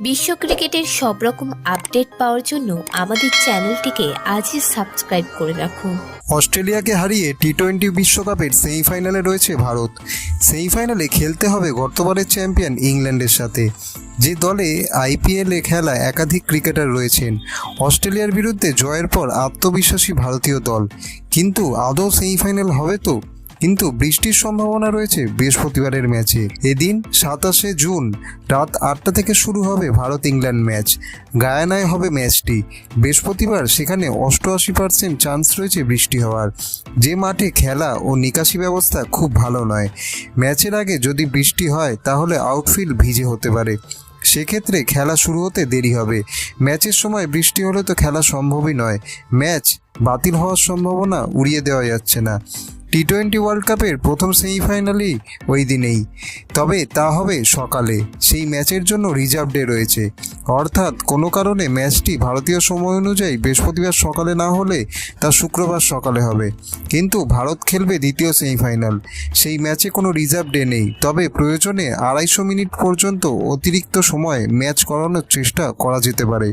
বিশ্ব ক্রিকেটের সব রকম আপডেট পাওয়ার জন্য আমাদের চ্যানেলটিকে আজই সাবস্ক্রাইব করে রাখুন অস্ট্রেলিয়াকে হারিয়ে টি টোয়েন্টি বিশ্বকাপের সেমিফাইনালে রয়েছে ভারত। সেমিফাইনালে খেলতে হবে গতবারের চ্যাম্পিয়ন ইংল্যান্ডের সাথে। যে দলে আইপিএলে খেলা একাধিক ক্রিকেটার রয়েছেন, অস্ট্রেলিয়ার বিরুদ্ধে জয়ের পর আত্মবিশ্বাসী ভারতীয় দল। কিন্তু আদৌ সেমিফাইনাল হবে তো? কিন্তু বৃষ্টির সম্ভাবনা রয়েছে বৃহস্পতিবারের ম্যাচে। এদিন সাতাশে জুন রাত আটটা থেকে শুরু হবে ভারত ইংল্যান্ড ম্যাচ। গায়ানায় হবে ম্যাচটি। বৃহস্পতিবার সেখানে অষ্টআশি পার্সেন্ট চান্স রয়েছে বৃষ্টি হওয়ার। যে মাঠে খেলা ও নিকাশি ব্যবস্থা খুব ভালো নয়। ম্যাচের আগে যদি বৃষ্টি হয়, তাহলে আউটফিল্ড ভিজে হতে পারে। সেক্ষেত্রে খেলা শুরু হতে দেরি হবে। ম্যাচের সময় বৃষ্টি হলে তো খেলা সম্ভবই নয়। ম্যাচ বাতিল হওয়ার সম্ভাবনা উড়িয়ে দেওয়া যাচ্ছে না। টি টোয়েন্টি ওয়ার্ল্ড কাপের প্রথম সেমিফাইনালই ওই দিনেই। তবে তা হবে সকালে। সেই ম্যাচের জন্য রিজার্ভ ডে রয়েছে। অর্থাৎ কোনো কারণে ম্যাচটি ভারতীয় সময় অনুযায়ী বৃহস্পতিবার সকালে না হলে তা শুক্রবার সকালে হবে। কিন্তু ভারত খেলবে দ্বিতীয় সেমিফাইনাল সেই ম্যাচে কোনো রিজার্ভ ডে নেই। তবে প্রয়োজনে আড়াইশো মিনিট পর্যন্ত অতিরিক্ত সময় ম্যাচ করানোর চেষ্টা করা যেতে পারে।